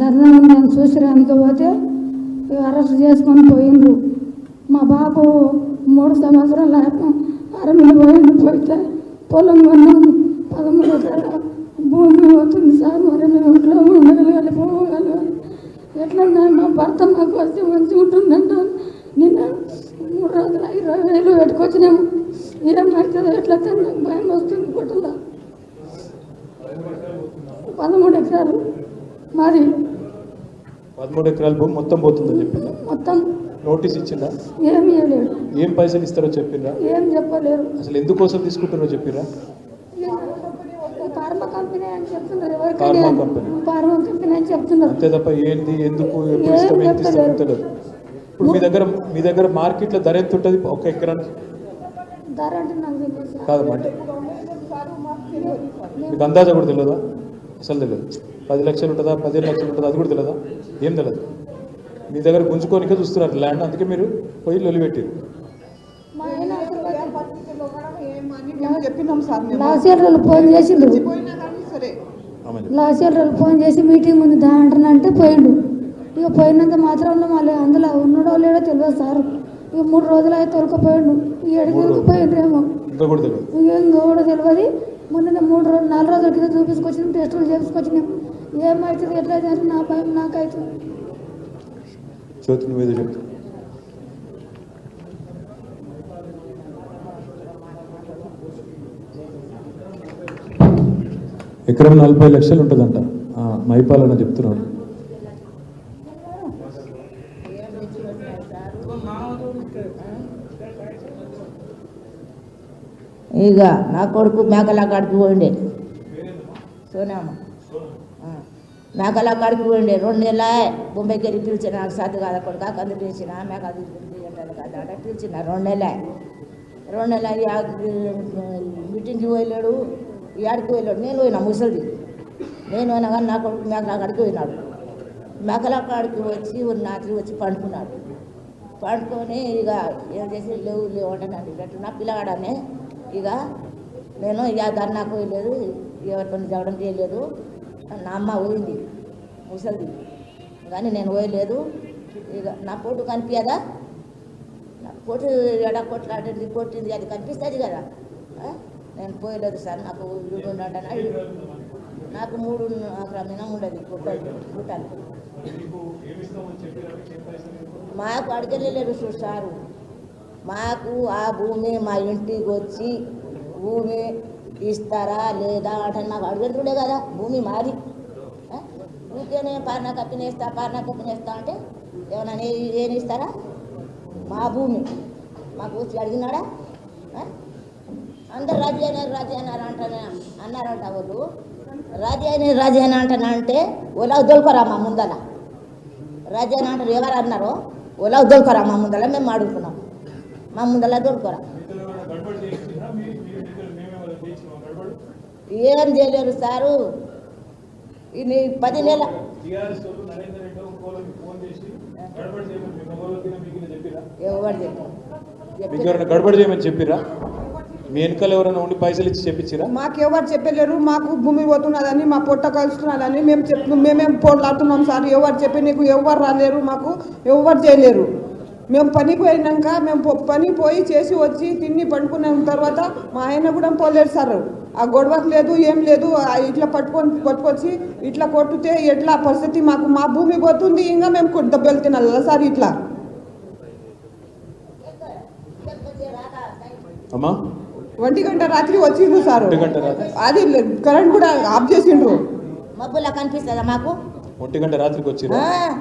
ధర్నా మేము చూసిరానికి పోతే అరెస్ట్ చేసుకొని పోయిండ్రు. మా బాబు మూడు సంవత్సరాల అరమిలి పోయిండు పోతే పొలం కొన్నాం. పదమూడు ఎకరాల భూమి వస్తుంది సార్ మరి మేము ఇంట్లో ఉండగలగాలి పోగలగాలి. ఎట్లా మా భర్త మాకు వస్తే మంచిగా ఉంటుందంటే నిన్న మూడు రోజులు ఇరవై వేలు పెట్టుకొచ్చినాము. ఏమవుతుందో ఎట్లా నాకు భయం వస్తుంది గుట్టలో పదమూడు ఎకరాలు. మాది పదమూడు ఎకరాల భూమి మొత్తం పోతుందని చెప్పిందా? మొత్తం నోటీస్ ఇచ్చిందా? ఏమి ఇవ్వలేడు ఏం పైసలు ఇస్తారో చెప్పిండ్రా? ఏం చెప్పలేరు అసలు ఎందుకోసం తీసుకుంటారో చెప్పిరా ఫార్మా కంపెనీ అని చెప్తున్నారు. ఫార్మా ఎవరికైనా కంపెనీ. ఫార్మా కంపెనీ అని చెప్తున్నారు. అంతే తప్ప ఏంది ఎందుకు ఎప్పుడు ఏం. తెలియదు ఇప్పుడు మీ దగ్గర మీ దగ్గర మార్కెట్లో ధర ఎంత ఉంటుంది ఒక ఎకరానికి? ధర అంటే నాకు తెలియదు సార్. కాదమ్మా అంటే. మీకు అందాజా కూడా తెలియదా? అసలు తెలియదు. పది లక్షలు ఉంటుందా? పదిహేను లక్షలు ఉంటుందా? అది కూడా తెలియదా? ఏం తెలియదు. మీ దగ్గర గుంజుకోనికే చూస్తున్నారు ల్యాండ్. అందుకే మీరు పోయి లొలి పెట్టారు. మా ఆయన అసలు మేము చెప్పినాం సార్ మేము లాస్ట్ వాళ్ళు ఫోన్ ఆమె లాస్ట్ వాళ్ళు ఫోన్ చేసి మీటింగ్ ఉంది దా అంటానంటే పోయిండు. ఇక పోయినంత మాత్రంలో మళ్ళీ అందులో ఉన్నాడో లేడో తెలియదు సార్. ఇక మూడు రోజులు అయితే తొలకపోయిండు. ఈ ఏడుకి తొలకపోయిండ్రేమో ఇంకా కూడా తెలియదు. ఏం కూడా తెలియదు. మొన్న మూడు రోజులు నాలుగు రోజుల కింద చూపించుకొచ్చినాం టెస్టులు చేపించుకొచ్చినాం. ఏమవుతుంది ఎట్లయితే అంటే నా భయం నాకైతుంది జ్యోతి నువ్వేదో చెప్తా ఎకరం నలభై లక్షలు ఉంటుందంట. మైపాలన చెప్తున్నాడు. ఇక నా కొడుకు మేకలా కాడికి పోయిండే. సోనామ. మేకలా కాడికి పోయిండే. రెండు నెలల బొంబాయికి వెళ్ళి పిలిచిన నాకు సాధ్య కాదు కొడుక కందు పిలిచిన మేక తీసుకుంది అంటారు కదా అంటే పిలిచిన రెండు నెలల. రెండు నెలల మీటింగ్కి పోయలేడు యాడికి పోయలేడు నేను పోయినా ముసలిది. నేను పోయినా కానీ నా కొడుకు మేకలా కాడికి పోయినాడు. మేకలా కాడికి వచ్చి రాత్రి వచ్చి పండుకున్నాడు. పండుకొని ఇక ఏం చేసి లేవు లేవు అంటున్నాడు ఇక నా పిల్లగాడనే ఇక నేను ఇక ధర్నాకు పోయలేదు ఎవరితో జగడం చేయలేదు. నా అమ్మ పోయింది ముసలిది. కానీ నేను పోయలేదు. ఇక నా పొట్టు కనిపించదా నా పొట్టు ఎడ కొట్లాడింది కొట్టింది అది కనిపిస్తుంది కదా? నేను పోయలేదు సార్ నాకు ఇల్లు ఉండటన నాకు మూడు క్రమేణా ఉండదు గుట్టలు గుట్టలు. మాకు అడగలేరు సారు. మాకు ఆ భూమి మా ఇంటికి వచ్చి భూమి ఇస్తారా లేదా అంటే నాకు అడుగుతుండే కదా భూమి మాది. ఆ? ఊరికేనే పార్నా కప్పినేస్తా పార్నా కప్పినేస్తా అంటే ఏమన్నా నే- ఏం ఇస్తారా? మా భూమి. మాకు వచ్చి అడిగినాడా? అందరు రాజీ అయినారు రాజీ అయినారు అంటానే అన్నారంట వాళ్ళు. రాజీ అయిన రాజీ అయినా అంటానా అంటే ఓలా దొలకరా మా ముందల. రాజీ అయినా అంటారు ఎవరు అన్నారో ఓలా దొలకరా మా ముందల మేము అడుగుతున్నాం. మా ముందల దొరకరా. ఏం చేయలేరు సారు. ఇది పది నెల. ఎవరు చెప్పారు? మీకు ఎవరైనా గడబడి చేయమని చెప్పిరా మీ వెనకాల ఎవరైనా ఉండి పైసలు ఇచ్చి చెప్పించిరా మాకు ఎవరు చెప్పలేరు. మాకు భూమి పోతున్నదని మా పొట్ట కలుస్తున్నదని మేము చెప్పు మేమేం పోట్లాడుతున్నాం సార్. ఎవరు చెప్పి నీకు ఎవరు రాలేరు మాకు? ఎవరు చేయలేరు. మేము పనికి పోయినాక మేము పో- పని పోయి చేసి వచ్చి తిని పండుకున్న తర్వాత మా ఆయన కూడా పోలేరు సార్. ఆ గొడవకు లేదు ఏం లేదు ఆ ఇట్లా పట్టుకొని పట్టుకొచ్చి ఇట్లా కొట్టితే ఎట్లా పరిస్థితి మాకు మా భూమి పోతుంది ఇంకా మేము దెబ్బలు తినాలి సార్ ఇట్లా? అమ్మా? ఒంటి గంట రాత్రి వచ్చిండ్రు సార్? అది కరెంట్ కూడా ఆఫ్ చేసిండ్రు. మబ్బులా కనిపిస్తుందా మాకు? ఒంటి గంట రాత్రికి వచ్చిరా.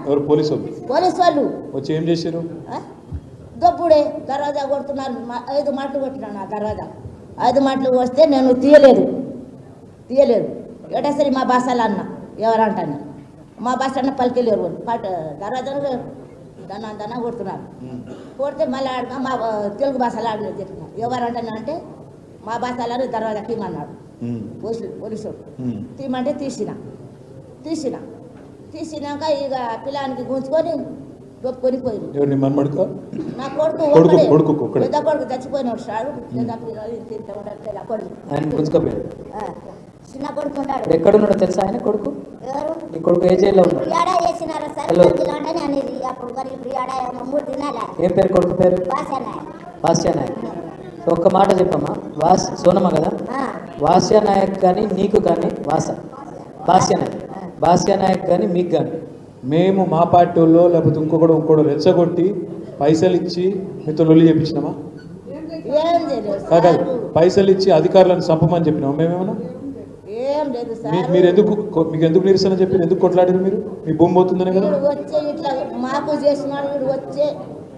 ఎవరు? పోలీసు వాళ్ళు. పోలీసు వాళ్ళు. వచ్చి ఏం చేశారు ఆ? దొప్పుడే దర్వాజా కొడుతున్నారు. ఐదు మాటలు కొట్టినాను ఆ దర్వాజా. ఐదు మాటలు వస్తే నేను తీయలేదు. తీయలేదు. ఏటసరి మా భాషలు అన్న ఎవరంటాను మా భాష అన్న పలికెళ్ళారు వాళ్ళు. పాట దర్వాజాను దన దన కొడుతున్నారు. కొడితే మళ్ళీ ఆడక మా తెలుగు భాషలో ఆడలేదు చెప్పిన. ఎవరంటాను అంటే మా భాషలో దర్వాజా తీయమన్నాడు. ఉమ్, పోలీసు పోలీసు ఉమ్. తీయమంటే తీసిన. తీసిన. తీసినాక ఇక పిల్లానికి గుంజుకొని దొప్పుకొని పోయింది ఎవరు నీ మనమడుక నా కొడుకు కొడుకు. కొడుకు. పెద్ద కొడుకు చచ్చిపోయినాడు పెద్ద కొడుకు గుంజుకపోయాడు. చిన్న కొడుకు ఉంటాడు ఇప్పుడు ఎక్కడున్నాడో తెలుసా ఆయన కొడుకు? ఎవరు? నీ కొడుకు ఏ జైల్లో ఉన్నాడు? చేసినారా సార్? హలో. అనేది అప్పుడు మరి ఏడా మూడు తినాలా ఏం పేరు కొడుకు పేరు? భాషనా వాస్య నాయక్. సో ఒక్క మాట చెప్పమ్మా. వాస్ సోనమ్మ కదా? వాస్య నాయక్ కానీ నీకు కానీ వాస భాస్య భాస్య నాయక్ కానీ మీకు కానీ మేము మా పార్టీ వాళ్ళు లేకపోతే ఇంకొకడు ఇంకోడు రెచ్చగొట్టి పైసలు ఇచ్చి మీతో లొల్లి లేదు కాదు పైసలు ఇచ్చి అధికారులను చంపమని చెప్పినామా మేమేమన్నా? మీరు ఎందుకు మీకు ఎందుకు నిరసన చెప్పి ఎందుకు కొట్లాడారు మీరు? మీ భూమి పోతుందనే కదా? మాకు చేసినాడు వీడు వచ్చే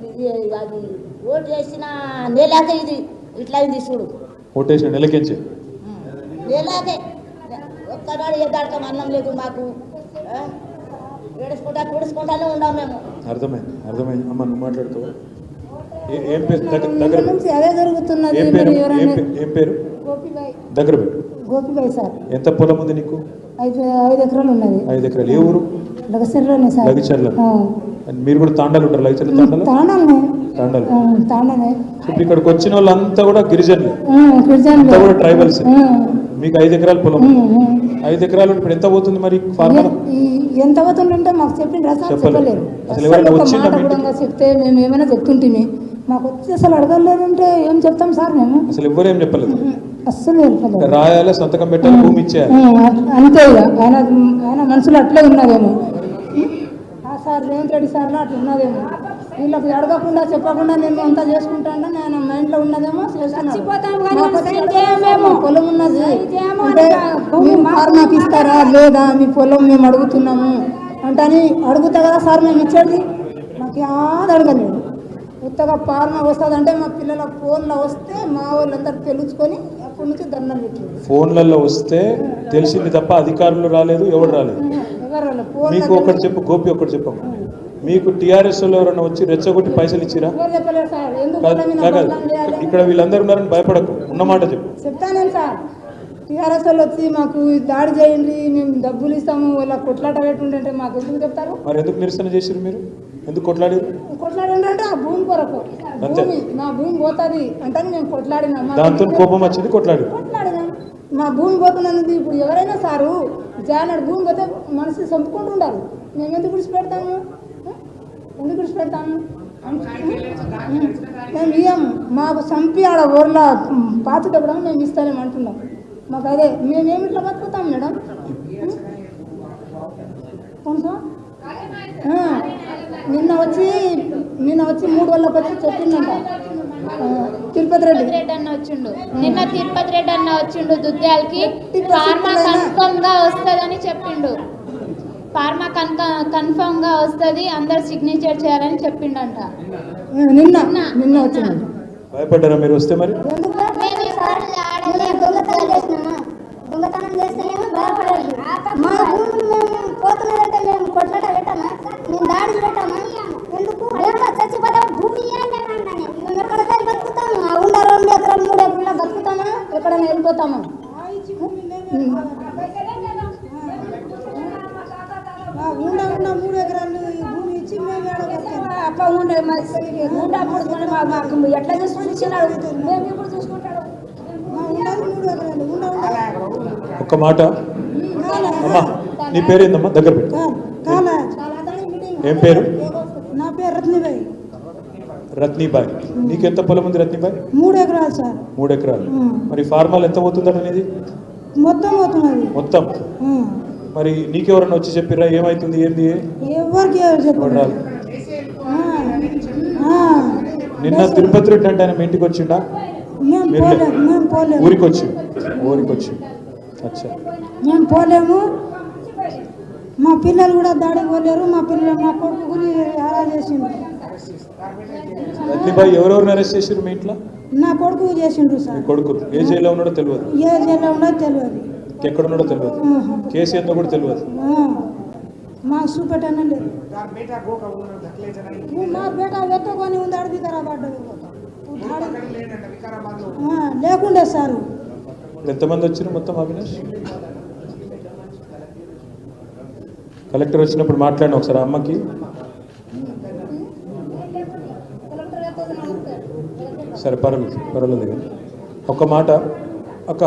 ఇది అది ఓటు వేసిన నెలాక ఇది. ఇట్లా చూడు. నెలకించి నెలాకే ఒక్కనాడు దాడకం అన్నం లేదు మాకు? ఏడుచుకుంటా తుడుచుకుంటానే ఉన్నాం మేము. అర్థమైంది అర్థమైంది. అమ్మ నువ్వు మాట్లాడుతావు? ఏ- పేరు? దగ్గర అదే జరుగుతున్నది ఏం పేరు? మరి ఏం ఎవరైనా పే- ఏం పేరు? గోపిబాయ్. దగ్గర పెట్టు. గోపిబాయ్ సార్. ఎంత పొలం ఉంది నీకు? ఐదు ఐదు ఎకరాలు ఉన్నది. ఐదు ఎకరాలు. ఏ ఊరు? లగసరిలోనే సార్. లగిచర్ల. మీరు కూడా తాండాలు ఉంటారు లగిచర్ల తాండాలు? తాండలనే తాండాలు. ఆ, తాండనే ఇప్పుడు ఇక్కడికి వచ్చిన వాళ్ళంతా కూడా గిరిజనులు. కూడా ట్రైబల్స్ మీకు ఐదు ఎకరాల పొలం. ఐదు ఎకరాలు ఇప్పుడు ఎంత పోతుంది మరి ఫార్మర్ ఎంత అవుతుందంటే మాకు చెప్పిండ్రా సార్. చెప్పలేరు? చెప్తే మేము ఏమైనా చెప్తుంటిమి? మాకు వచ్చి అసలు అడగలేదంటే ఏం చెప్తాం సార్ మేము? అసలు ఎవరేం చెప్పలేదు. అస్సలు రాయాలి సంతకం పెట్టాలి భూమి ఇచ్చేయాలి. అంతే ఆయన ఆయన మనసులో అట్లే ఉన్నదేమో. ఆ సార్ రేవంత్ రెడ్డి సార్లో అట్లా ఉన్నదేమో. వీళ్ళకి అడగకుండా చెప్పకుండా నేను అంతా చేసుకుంటాను? నేను మైండ్లో ఉన్నదేమో. మాకు అడగలేదు, పొలం ఉన్నది. అంటే మీరు ఫార్మాకి ఇస్తారా? లేదా? మీ పొలం మేము అడుగుతున్నాము. అంటే అని అడుగుతా కదా సార్ మేము ఇచ్చేది? మాకు యాద అడగలేదు. కొత్తగా ఫార్మా వస్తుందంటే మా పిల్లల ఫోన్లో వస్తే మా వాళ్ళందరూ తెలుసుకొని అప్పటి నుంచి దండం పెట్టింది. ఫోన్లలో వస్తే తెలిసింది తప్ప అధికారులు రాలేదు ఎవరు రాలేదు. మీకు ఒకటి చెప్పు గోపి ఒకటి చెప్పమ్మా. మీకు టీఆర్ఎస్ వాళ్ళు ఎవరైనా వచ్చి రెచ్చగొట్టి పైసలు ఇచ్చిరా? ఇక్కడ వీళ్ళందరూ ఉన్నారని భయపడకు. ఉన్నమాట చెప్పు. చెప్తాను సార్. టీఆర్ఎస్ వాళ్ళు వచ్చి మాకు దాడి చేయండి మేము డబ్బులు ఇస్తాము వాళ్ళ కొట్లాట పెట్టుంటే మాకు ఎందుకు చెప్తారు? మరి ఎందుకు నిరసన చేసిరు మీరు? ఎందుకు కొట్లాడారు కొట్లాడండి అంటే ఆ భూమి కొరకు. భూమి మా భూమి పోతుంది అంటే మేము కొట్లాడినాం. దాంతో కోపం వచ్చింది కొట్లాడారు కొట్లాడినాం. మా భూమి పోతున్నది ఇప్పుడు ఎవరైనా సారు జానడు భూమి పోతే మనసు చంపుకుంటుండారు. మేము ఎందుకు విడిచిపెడతాము? ఎందుకు విడిచిపెడతాము మేము ఇయ్యం మాకు చంపి ఆడ ఊర్లో పాతిట కూడా మేము ఇస్తామని అంటున్నాం. మాకు అదే మేమేమి ఇట్లా బతుకుతాం మేడం? కొంచెం నిన్న వచ్చి నిన్న వచ్చి మూడు వాళ్ళకి వచ్చి చెప్పిందంట. తిరుపతి రెడ్డి. అన్న వచ్చిండు. నిన్న తిరుపతి రెడ్డి అన్న వచ్చిండు దుద్యాలకి ఎట్టి ఫార్మా పరిస్థితుల్లోనూ- కన్ఫర్మ్గా వస్తుందని చెప్పిండు. ఫార్మా కన్క కన్ఫర్మ్గా వస్తుంది అందరు సిగ్నేచర్ చేయాలని చెప్పిండంట. నిన్న నిన్న. భయపడ్డారా మీరు వస్తే మరి? దొంగతనం చేస్తేనేమో మా మేము పోతున్నదంటే మేము కొట్లాట పెట్టామా? మేము దాడి పెట్టామా? ఎందుకు? ఎక్కడ చచ్చిపోతాం భూమి మేము ఎక్కడ దాన్ని బతుకుతాము ఆ ఉన్న రెండు ఎకరాలు మూడు ఎకరాలు బతుకుతామా? ఎక్కడైనా వెళ్ళిపోతామా ఉండ ఉన్న మూడు ఎకరాలు ఈ భూమి ఇచ్చి మేము ఏడగొచ్చాము అట్లా ఉండే ఉన్నప్పుడు మాకు ఎట్లా చూసుకుంటున్నాడు మేము ఇప్పుడు చూసుకుంటాడు మా ఉండాలి మూడు ఎకరాలు ఉండ ఉండ. ఒక్క మాట. అమ్మా నీ పేరేందమ్మా దగ్గర పెట్టు. కాలా ఏం పేరు? నా పేరు రత్నిబాయి. రత్నీబాయ్. నీకెంత పొలం ఉంది రత్నీబాయ్? మూడు ఎకరాలు సార్. మూడు ఎకరాలు. మరి ఫార్మాలు ఎంత పోతుందట అనేది మొత్తం పోతున్నది. మొత్తం. మరి నీకెవరన్నా వచ్చి చెప్పిర్రా? ఏమైతుంది? ఏంది? ఎవరికి చెప్పారు. నిన్న తిరుపతి రెడ్డి అంటే ఆయన మీ ఇంటికి వచ్చిండా? మేము పోలేము ఊరికి వచ్చి ఊరికి వచ్చి అచ్చా. మేము పోలేము. మా పిల్లలు కూడా దాడికి పోలేరు. మా పిల్లలు మా కొడుకు గురి అలా చేసిండు రత్నీబాయ్ ఎవరెవరిని అరెస్ట్ చేసిర్రు మీ ఇంట్లో? నా కొడుకు చేసిండ్రు సార్. కొడుకు. ఏ జైల్లో ఉన్నాడో తెలియదు. ఏ జిల్లా ఉండదు తెలియదు. ఎక్కడ ఉన్నాడో తెలియదు. కేసు ఏందో కూడా తెలియదు. మాకు చూపెట్టనే లేదు. మా బేట వెతుకొని ఉంది అడిగి పడ్డది ఆ, లేకుండే సారు. ఎంతమంది వచ్చారు మొత్తం అవినాష్? కలెక్టర్ వచ్చినప్పుడు మాట్లాడిన ఒకసారి అమ్మకి? సరే పర్వాలేదు పర్వాలేదు. ఒక మాట. అక్క